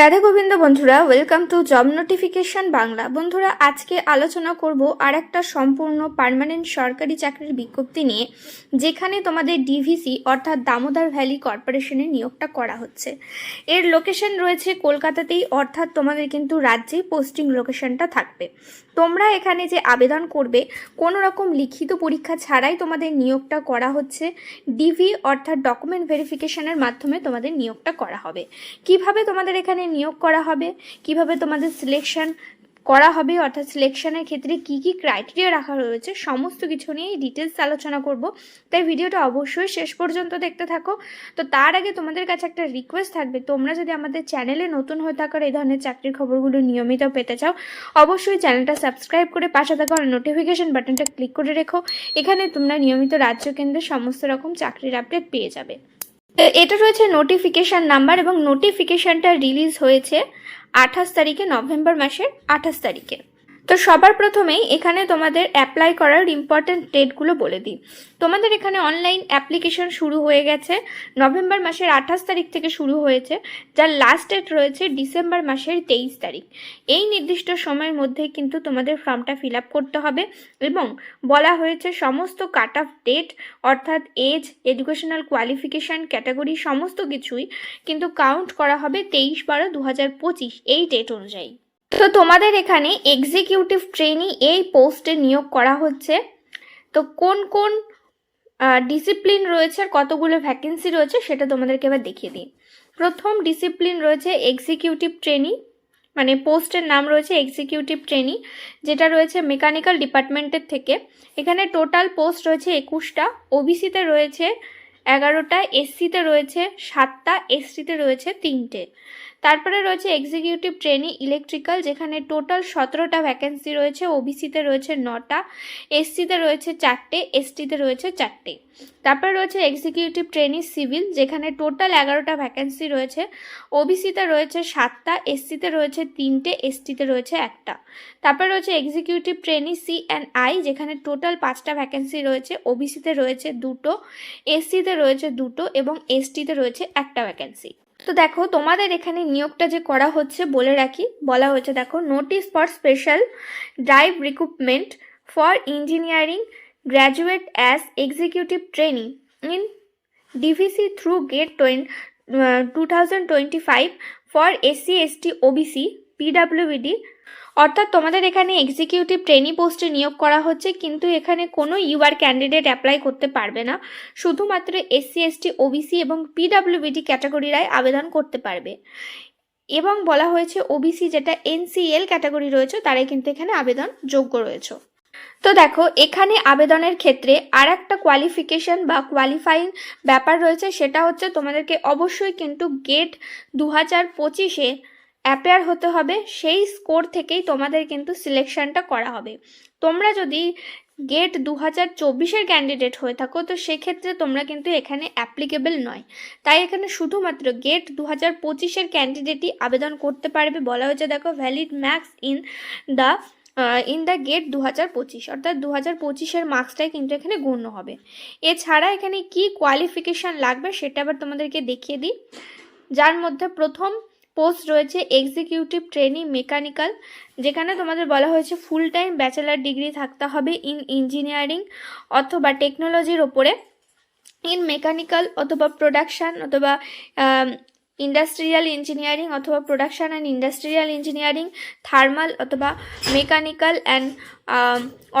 রাধা গোবিন্দ বন্ধুরা welcome to job notification Bangla. বন্ধুরা, আজকে আলোচনা করব আর একটা সম্পূর্ণ পার্মানেন্ট সরকারি চাকরির বিজ্ঞপ্তি নিয়ে, যেখানে তোমাদের ডিভিসি অর্থাৎ দামোদর ভ্যালি কর্পোরেশনে নিয়োগটা করা হচ্ছে। এর লোকেশন রয়েছে কলকাতাতেই, অর্থাৎ তোমাদের কিন্তু রাজ্যেই পোস্টিং লোকেশনটা থাকবে। তোমরা এখানে যে আবেদন করবে, কোনো রকম লিখিত পরীক্ষা ছাড়াই তোমাদের নিয়োগটা করা হচ্ছে। ডিভি অর্থাৎ ডকুমেন্ট ভেরিফিকেশনের মাধ্যমে তোমাদের নিয়োগটা করা হবে। কীভাবে তোমাদের এখানে নিয়োগ করা হবে, কীভাবে তোমাদের সিলেকশন করা হবে, অর্থাৎ সিলেকশনের ক্ষেত্রে কি কি ক্রাইটেরিয়া রাখা রয়েছে, সমস্ত কিছু নিয়ে ডিটেলস আলোচনা করব। তাই ভিডিওটা অবশ্যই শেষ পর্যন্ত দেখতে থাকো। তো তার আগে তোমাদের কাছে একটা রিকোয়েস্ট থাকবে, তোমরা যদি আমাদের চ্যানেলে নতুন হয়ে থাকার এই ধরনের চাকরির খবরগুলো নিয়মিত পেতে চাও, অবশ্যই চ্যানেলটা সাবস্ক্রাইব করে পাশে থাকা নোটিফিকেশন বাটনটা ক্লিক করে রেখো। এখানে তোমরা নিয়মিত রাজ্য কেন্দ্রের সমস্ত রকম চাকরির আপডেট পেয়ে যাবে। এটা রয়েছে নোটিফিকেশান নাম্বার এবং নোটিফিকেশানটা রিলিজ হয়েছে আঠাশ তারিখে নভেম্বর মাসের আঠাশ তারিখে। তো সবার প্রথমেই এখানে তোমাদের অ্যাপ্লাই করার ইম্পর্ট্যান্ট ডেটগুলো বলে দিই। তোমাদের এখানে অনলাইন অ্যাপ্লিকেশন শুরু হয়ে গেছে। নভেম্বর মাসের আঠাশ তারিখ থেকে শুরু হয়েছে। যার লাস্ট ডেট রয়েছে ডিসেম্বর মাসের তেইশ তারিখ। এই নির্দিষ্ট সময়ের মধ্যে কিন্তু তোমাদের ফর্মটা ফিল আপ করতে হবে এবং বলা হয়েছে সমস্ত কাট অফ ডেট অর্থাৎ এজ এডুকেশনাল কোয়ালিফিকেশান ক্যাটাগরি সমস্ত কিছুই কিন্তু কাউন্ট করা হবে তেইশ বারো দু এই ডেট অনুযায়ী। তো তোমাদের এখানে এক্সিকিউটিভ ট্রেনি এই পোস্টে নিয়োগ করা হচ্ছে। তো কোন কোন ডিসিপ্লিন রয়েছে আর কতগুলো ভ্যাকেন্সি রয়েছে সেটা তোমাদেরকে এবার দেখিয়ে দিই। প্রথম ডিসিপ্লিন রয়েছে এক্সিকিউটিভ ট্রেনি মানে পোস্টের নাম রয়েছে এক্সিকিউটিভ ট্রেনি যেটা রয়েছে মেকানিক্যাল ডিপার্টমেন্টের থেকে। এখানে টোটাল পোস্ট রয়েছে একুশটা ওবিসিতে রয়েছে এগারোটা এসসিতে রয়েছে সাতটা এসটিতে রয়েছে তিনটে। তারপরে রয়েছে এক্সিকিউটিভ ট্রেনি ইলেকট্রিক্যাল যেখানে টোটাল সতেরোটা ভ্যাকেন্সি রয়েছে ওবিসিতে রয়েছে নটা এসসিতে রয়েছে চারটে এসটিতে রয়েছে চারটে। তারপরে রয়েছে এক্সিকিউটিভ ট্রেনি সিভিল যেখানে টোটাল এগারোটা ভ্যাকেন্সি রয়েছে ওবিসিতে রয়েছে সাতটা এসসিতে রয়েছে তিনটে এসটিতে রয়েছে একটা। তারপরে রয়েছে executive trainee C and I যেখানে টোটাল পাঁচটা ভ্যাকেন্সি রয়েছে ওবিসিতে রয়েছে দুটো এসসিতে রয়েছে দুটো এবং এসটিতে রয়েছে একটা ভ্যাকেন্সি তো দেখো, তোমাদের এখানে নিয়োগটা যে করা হচ্ছে বলে রাখি, বলা হয়েছে দেখো notice for special drive recruitment for engineering graduate as executive training in DVC through GATE twenty two thousand twenty five for SC ST OBC PWBD অর্থাৎ তোমাদের এখানে এক্সিকিউটিভ ট্রেনি পোস্টে নিয়োগ করা হচ্ছে, কিন্তু এখানে কোনো ইউআর ক্যান্ডিডেট অ্যাপ্লাই করতে পারবে না। শুধুমাত্র এসসি এসটি ওবিসি এবং পিডাব্লিউবিডি ক্যাটাগরিরাই আবেদন করতে পারবে। এবং বলা হয়েছে ওবিসি যেটা এনসিএল ক্যাটাগরি রয়েছে, তারাই কিন্তু এখানে আবেদন যোগ্য রয়েছে। তো দেখো, এখানে আবেদনের ক্ষেত্রে আর একটা কোয়ালিফিকেশন বা কোয়ালিফাইং ব্যাপার রয়েছে, সেটা হচ্ছে তোমাদেরকে অবশ্যই কিন্তু গেট দু হাজার পঁচিশে অ্যাপেয়ার হতে হবে, সেই স্কোর থেকেই তোমাদের কিন্তু সিলেকশনটা করা হবে। তোমরা যদি গেট দু হাজার চব্বিশের ক্যান্ডিডেট হয়ে থাকো, তো সেক্ষেত্রে তোমরা কিন্তু এখানে অ্যাপ্লিকেবল নয়। তাই এখানে শুধুমাত্র গেট দু হাজার পঁচিশের ক্যান্ডিডেটই আবেদন করতে পারবে বলা হয়েছে, দেখো valid max in the in the GATE দু হাজার পঁচিশ। অর্থাৎ দু হাজার পঁচিশের মার্কসটাই কিন্তু এখানে গণ্য হবে। এছাড়া এখানে কি কোয়ালিফিকেশান লাগবে সেটা আবার তোমাদেরকে দেখিয়ে দিই। যার মধ্যে প্রথম পোস্ট রয়েছে এক্সিকিউটিভ ট্রেনিং মেকানিক্যাল, যেখানে তোমাদের বলা হয়েছে ফুল টাইম ব্যাচেলার ডিগ্রি থাকতে হবে ইন ইঞ্জিনিয়ারিং অথবা টেকনোলজির ওপরে। ইন মেকানিক্যাল অথবা প্রোডাকশান অথবা ইন্ডাস্ট্রিয়াল ইঞ্জিনিয়ারিং অথবা production and industrial engineering, thermal অথবা মেকানিক্যাল অ্যান্ড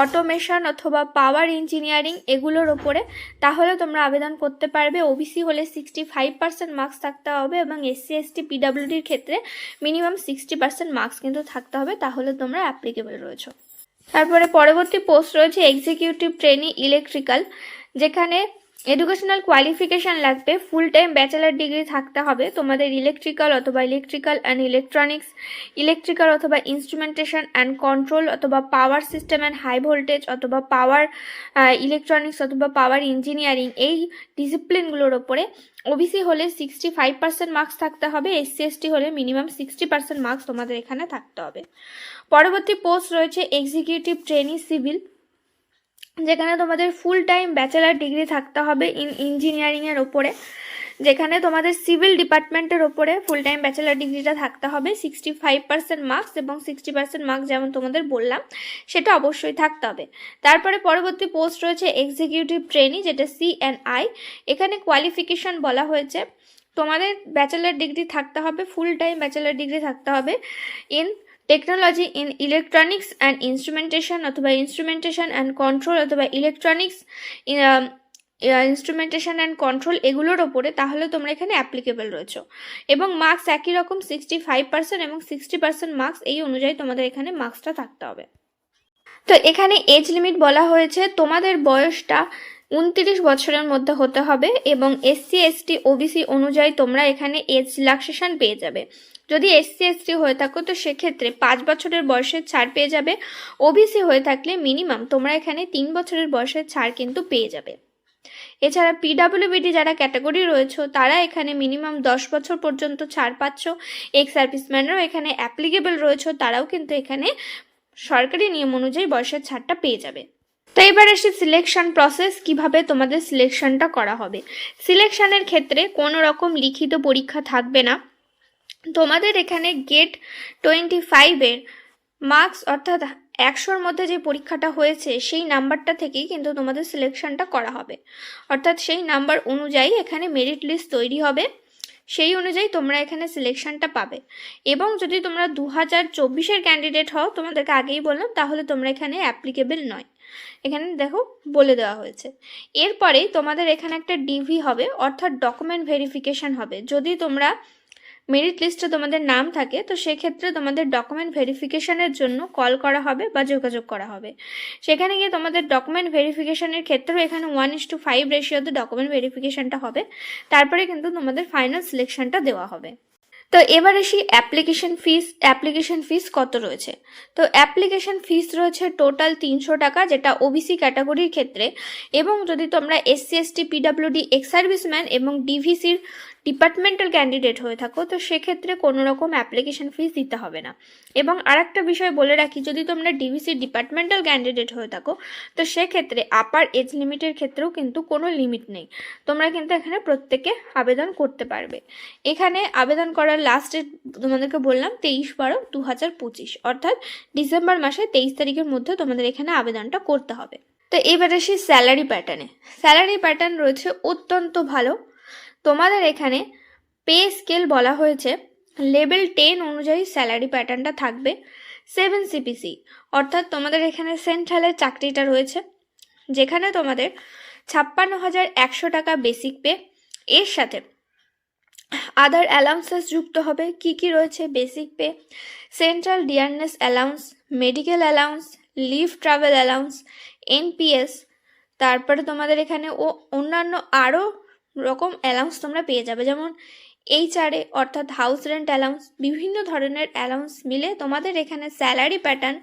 অটোমেশন অথবা পাওয়ার ইঞ্জিনিয়ারিং এগুলোর ওপরে, তাহলে তোমরা আবেদন করতে পারবে। ওবিসি হলে সিক্সটি ফাইভ পার্সেন্ট মার্কস থাকতে হবে এবং এসসি এসটি পিডাব্লিউডির ক্ষেত্রে মিনিমাম সিক্সটি পার্সেন্ট মার্কস কিন্তু থাকতে হবে, তাহলে তোমরা অ্যাপ্লিকেবল রয়েছো। তারপরে পরবর্তী পোস্ট রয়েছে এক্সিকিউটিভ ট্রেনি ইলেকট্রিক্যাল যেখানে এডুকেশনাল কোয়ালিফিকেশান লাগবে ফুল টাইম ব্যাচেলার ডিগ্রি থাকতে হবে। তোমাদের ইলেকট্রিক্যাল অথবা ইলেকট্রিক্যাল অ্যান্ড ইলেকট্রনিক্স ইলেকট্রিক্যাল অথবা ইনস্ট্রুমেন্টেশন অ্যান্ড কন্ট্রোল অথবা power system and high voltage অথবা পাওয়ার ইলেকট্রনিক্স অথবা পাওয়ার ইঞ্জিনিয়ারিং এই ডিসিপ্লিনগুলোর ওপরে ওবিসি হলে সিক্সটি ফাইভ পার্সেন্ট মার্কস থাকতে হবে এসসি এসটি হলে মিনিমাম সিক্সটি পার্সেন্ট মার্কস তোমাদের এখানে থাকতে হবে। পরবর্তী পোস্ট রয়েছে এক্সিকিউটিভ ট্রেনি সিভিল যেখানে তোমাদের ফুল টাইম ব্যাচেলার ডিগ্রি থাকতে হবে ইন ইঞ্জিনিয়ারিংয়ের ওপরে। যেখানে তোমাদের সিভিল ডিপার্টমেন্টের ওপরে ফুল টাইম ব্যাচেলার ডিগ্রিটা থাকতে হবে সিক্সটি ফাইভ পার্সেন্ট মার্কস এবং সিক্সটি পার্সেন্ট মার্কস যেমন তোমাদের বললাম, সেটা অবশ্যই থাকতে হবে। তারপরে পরবর্তী পোস্ট রয়েছে এক্সিকিউটিভ ট্রেনি যেটা সি অ্যান্ড আই এখানে কোয়ালিফিকেশন বলা হয়েছে। তোমাদের ব্যাচেলার ডিগ্রি থাকতে হবে ফুল টাইম ব্যাচেলার ডিগ্রি থাকতে হবে in technology in electronics and instrumentation অথবা ইনস্ট্রুমেন্টেশন অ্যান্ড কন্ট্রোল অথবা ইলেকট্রনিক্স ইনস্ট্রুমেন্টেশন অ্যান্ড কন্ট্রোল এগুলোর ওপরে তাহলে তোমরা এখানে অ্যাপ্লিকেবল রয়েছো। এবং মার্কস একই রকম সিক্সটি ফাইভ পার্সেন্ট এবং সিক্সটি পার্সেন্ট মার্কস এই অনুযায়ী তোমাদের এখানে মার্কসটা থাকতে হবে। তো এখানে এজ লিমিট বলা হয়েছে, তোমাদের বয়সটা উনত্রিশ বছরের মধ্যে হতে হবে এবং এসসি এসটি ওবিসি অনুযায়ী তোমরা এখানে এজ রিল্যাক্সেশন পেয়ে যাবে। যদি এসসি এসটি হয়ে থাকো, তো সেক্ষেত্রে পাঁচ বছরের বয়সের ছাড় পেয়ে যাবে। ওবিসি হয়ে থাকলে মিনিমাম তোমরা এখানে তিন বছরের বয়সের ছাড় কিন্তু পেয়ে যাবে। এছাড়া পিডাব্লিউবিডি যারা ক্যাটাগরি রয়েছে, তারা এখানে মিনিমাম দশ বছর পর্যন্ত ছাড় পাচ্ছ। এক্স সার্ভিসম্যানরাও এখানে অ্যাপ্লিকেবল রয়েছে, তারাও কিন্তু এখানে সরকারি নিয়ম অনুযায়ী বয়সের ছাড়টা পেয়ে যাবে। তো এবার এসে সিলেকশন প্রসেস কীভাবে তোমাদের সিলেকশনটা করা হবে। সিলেকশনের ক্ষেত্রে কোনো রকম লিখিত পরীক্ষা থাকবে না। তোমাদের এখানে গেট টোয়েন্টি ফাইভের মার্কস অর্থাৎ একশোর মধ্যে যে পরীক্ষাটা হয়েছে, সেই নাম্বারটা থেকেই কিন্তু তোমাদের সিলেকশনটা করা হবে। অর্থাৎ সেই নাম্বার অনুযায়ী এখানে মেরিট লিস্ট তৈরি হবে। সেই অনুযায়ী তোমরা এখানে সিলেকশনটা পাবে। এবং যদি তোমরা দু হাজার চব্বিশের ক্যান্ডিডেট হও, তোমাদেরকে আগেই বললাম, তাহলে তোমরা এখানে অ্যাপ্লিকেবেল নয়। এখানে দেখো, বলে দেওয়া হয়েছে। এরপরেই তোমাদের এখানে একটা ডিভি হবে, অর্থাৎ ডকুমেন্ট ভেরিফিকেশন হবে। যদি তোমরা মেরিট লিস্টে তোমাদের নাম থাকে, তো সেক্ষেত্রে তোমাদের ডকুমেন্ট ভেরিফিকেশনের জন্য কল করা হবে বা যোগাযোগ করা হবে। সেখানে গিয়ে তোমাদের ডকুমেন্ট ভেরিফিকেশনের ক্ষেত্রেও এখানে ওয়ান ইস টু ফাইভ রেশিওতে ডকুমেন্ট ভেরিফিকেশনটা হবে, তারপরে কিন্তু তোমাদের ফাইনাল সিলেকশনটা দেওয়া হবে। তো এবার আসি অ্যাপ্লিকেশন ফিস অ্যাপ্লিকেশন ফিস কত রয়েছে? তো অ্যাপ্লিকেশন ফিস রয়েছে টোটাল তিনশো টাকা, যেটা ওবিসি ক্যাটাগরির ক্ষেত্রে, এবং যদি তোমরা SC ST PWD ex serviceman এবং ডিভিসির ডিপার্টমেন্টাল ক্যান্ডিডেট হয়ে থাকো, তো সেক্ষেত্রে কোনো রকম অ্যাপ্লিকেশন ফিস দিতে হবে না। এবং আরেকটা বিষয় বলে রাখি, যদি তোমরা ডিভিসি ডিপার্টমেন্টাল ক্যান্ডিডেট হয়ে থাকো, তো সেক্ষেত্রে আপার এজ লিমিটের ক্ষেত্রেও কিন্তু কোনো লিমিট নেই। তোমরা কিন্তু এখানে প্রত্যেকে আবেদন করতে পারবে। এখানে আবেদন করার লাস্ট ডেট তোমাদেরকে বললাম, তেইশ বারো দু হাজার পঁচিশ। অর্থাৎ ডিসেম্বর মাসে তেইশ তারিখের মধ্যে তোমাদের এখানে আবেদনটা করতে হবে। তো এবার আসি স্যালারি প্যাটার্নে স্যালারি প্যাটার্ন রয়েছে অত্যন্ত ভালো। তোমাদের এখানে পে স্কেল বলা হয়েছে। লেভেল টেন অনুযায়ী স্যালারি প্যাটার্নটা থাকবে সেভেন সিপিসি। অর্থাৎ তোমাদের এখানে সেন্ট্রালের চাকরিটা রয়েছে, যেখানে তোমাদের ছাপ্পান্ন হাজার একশো টাকা বেসিক পে। এর সাথে আদার অ্যালাউন্সেস যুক্ত হবে। কি কি রয়েছে? Basic pay, central dearness allowance medical allowance leave travel allowance NPS তারপরে তোমাদের এখানে ও অন্যান্য আরও রকম অ্যালাউন্স তোমরা পেয়ে যাবে। যেমন এইচআরএ অর্থাৎ হাউস রেন্ট অ্যালাউন্স বিভিন্ন ধরনের অ্যালাউন্স মিলে তোমাদের এখানে স্যালারি প্যাটার্ন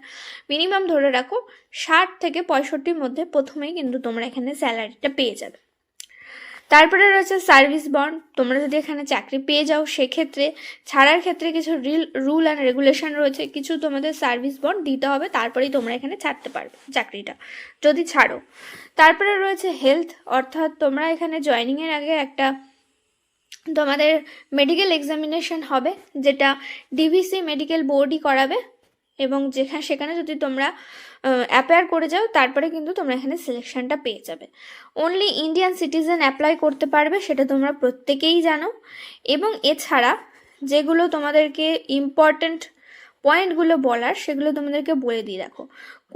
মিনিমাম ধরে রাখো ষাট থেকে পঁয়ষট্টির মধ্যে প্রথমেই কিন্তু তোমরা এখানে স্যালারিটা পেয়ে যাবে। তারপরে রয়েছে সার্ভিস বন্ড তোমরা যদি এখানে চাকরি পেয়ে যাও সেক্ষেত্রে ছাড়ার ক্ষেত্রে কিছু রিল রুল অ্যান্ড রেগুলেশন রয়েছে, কিছু তোমাদের সার্ভিস বন্ড দিতে হবে, তারপরেই তোমরা এখানে ছাড়তে পারবে চাকরিটা। যদি ছাড়ো তারপরে রয়েছে হেলথ অর্থাৎ তোমরা এখানে জয়নিংয়ের আগে একটা তোমাদের মেডিকেল এক্সামিনেশন হবে, যেটা ডিভিসি মেডিকেল বোর্ডই করাবে এবং যেখানে, সেখানে যদি তোমরা অ্যাপেয়ার করে যাও, তারপরে কিন্তু তোমরা এখানে সিলেকশনটা পেয়ে যাবে। অনলি ইন্ডিয়ান সিটিজেন অ্যাপ্লাই করতে পারবে, সেটা তোমরা প্রত্যেকেই জানো। এবং এছাড়া যেগুলো তোমাদেরকে ইম্পর্ট্যান্ট পয়েন্টগুলো বলার, সেগুলো তোমাদেরকে বলে দিয়ে রাখো।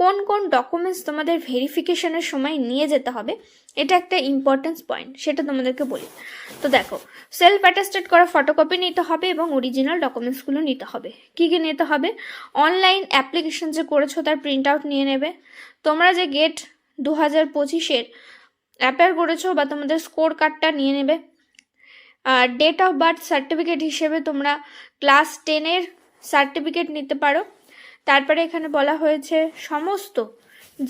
কোন কোন ডকুমেন্টস তোমাদের ভেরিফিকেশনের সময় নিয়ে যেতে হবে, এটা একটা ইম্পর্টেন্স পয়েন্ট সেটা তোমাদেরকে বলি। তো দেখো সেলফ অ্যাটাস্টেড করা ফটোকপি নিতে হবে এবং অরিজিনাল ডকুমেন্টসগুলো নিতে হবে। কী কী নিতে হবে? অনলাইন অ্যাপ্লিকেশন যে করেছ তার প্রিন্ট আউট নিয়ে নেবে। তোমরা যে গেট দু হাজার পঁচিশের অ্যাপেয়ার করেছ বা তোমাদের স্কোর কার্ডটা নিয়ে নেবে। আর ডেট অফ বার্থ সার্টিফিকেট হিসেবে তোমরা ক্লাস টেনের সার্টিফিকেট নিতে পারো। তারপরে এখানে বলা হয়েছে, সমস্ত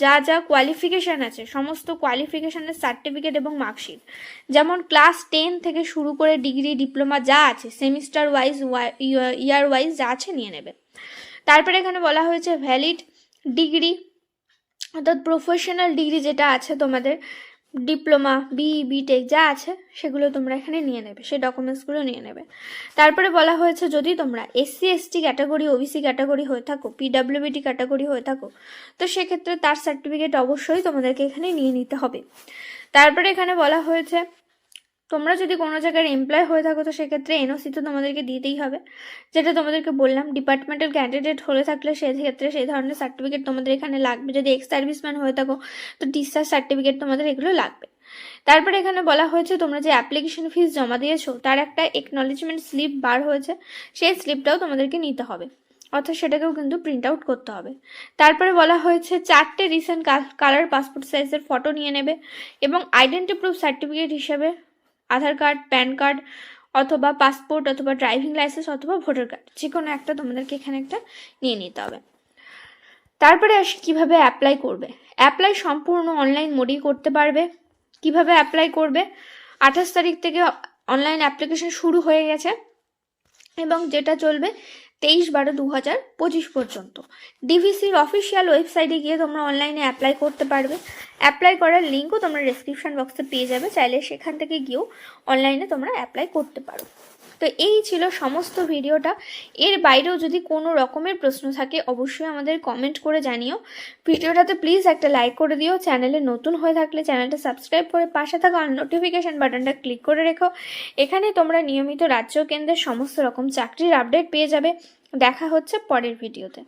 যা যা কোয়ালিফিকেশান আছে, সমস্ত কোয়ালিফিকেশানের সার্টিফিকেট এবং মার্কশিট যেমন ক্লাস টেন থেকে শুরু করে ডিগ্রি ডিপ্লোমা যা আছে সেমিস্টার ওয়াইজ ইয়ার ওয়াইজ যা আছে নিয়ে নেবে। তারপরে এখানে বলা হয়েছে ভ্যালিড ডিগ্রি অর্থাৎ প্রফেশনাল ডিগ্রি যেটা আছে তোমাদের ডিপ্লোমা, বি বিটেক যা আছে, সেগুলো তোমরা এখানে নিয়ে নেবে, সেই ডকুমেন্টসগুলো নিয়ে নেবে। তারপরে বলা হয়েছে, যদি তোমরা SC ST category OBC category হয়ে থাকো পিডাব্লিউবিটি ক্যাটাগরি হয়ে থাকো, তো সেক্ষেত্রে তার সার্টিফিকেট অবশ্যই তোমাদেরকে এখানে নিয়ে নিতে হবে। তারপরে এখানে বলা হয়েছে তোমরা যদি কোনো জায়গায় এমপ্লয় হয়ে থাকো, তো সেক্ষেত্রে এনওসি তো তোমাদেরকে দিতেই হবে। যেটা তোমাদেরকে বললাম ডিপার্টমেন্টাল ক্যান্ডিডেট হলে থাকলে সেক্ষেত্রে সেই ধরনের সার্টিফিকেট তোমাদের এখানে লাগবে। যদি এক্স সার্ভিসম্যান হয়ে থাকো, তো ডিসচার্জ সার্টিফিকেট তোমাদের এগুলো লাগবে। তারপরে এখানে বলা হয়েছে, তোমরা যে অ্যাপ্লিকেশন ফিস জমা দিয়েছ, তার একটা একনলেজমেন্ট স্লিপ বার হয়েছে। সেই স্লিপটাও তোমাদেরকে নিতে হবে। অর্থাৎ সেটাকেও কিন্তু প্রিন্ট আউট করতে হবে। তারপরে বলা হয়েছে, চারটে রিসেন্ট কালার পাসপোর্ট সাইজের ফটো নিয়ে নেবে এবং আইডেন্টি প্রুফ সার্টিফিকেট হিসেবে আধার কার্ড, প্যান কার্ড অথবা পাসপোর্ট অথবা ড্রাইভিং লাইসেন্স অথবা ভোটার কার্ড যে কোনো একটা তোমাদেরকে এখানে একটা নিয়ে নিতে হবে। তারপরে আসি, কীভাবে অ্যাপ্লাই করবে? অ্যাপ্লাই সম্পূর্ণ অনলাইন মোডেই করতে পারবে। কীভাবে অ্যাপ্লাই করবে? আঠাশ তারিখ থেকে অনলাইন অ্যাপ্লিকেশন শুরু হয়ে গেছে এবং যেটা চলবে তেইশ বারো দু হাজার পঁচিশ পর্যন্ত। ডিভিসির অফিসিয়াল ওয়েবসাইটে গিয়ে তোমরা অনলাইনে অ্যাপ্লাই করতে পারবে। অ্যাপ্লাই করার লিঙ্কও তোমরা ডিসক্রিপশন বক্সে পেয়ে যাবে। চাইলে সেখান থেকে গিয়েও অনলাইনে তোমরা অ্যাপ্লাই করতে পারো। তো এই ছিল সমস্ত ভিডিওটা। এর বাইরেও যদি কোনো রকমের প্রশ্ন থাকে, অবশ্যই আমাদের কমেন্ট করে জানিও। ভিডিওটাতে প্লিজ একটা লাইক করে দিও। চ্যানেলে নতুন হয়ে থাকলে চ্যানেলটা সাবস্ক্রাইব করে পাশে থাকা নোটিফিকেশান বাটনটা ক্লিক করে রেখো। এখানে তোমরা নিয়মিত রাজ্য কেন্দ্রের সমস্ত রকম চাকরির আপডেট পেয়ে যাবে। দেখা হচ্ছে পরের ভিডিওতে।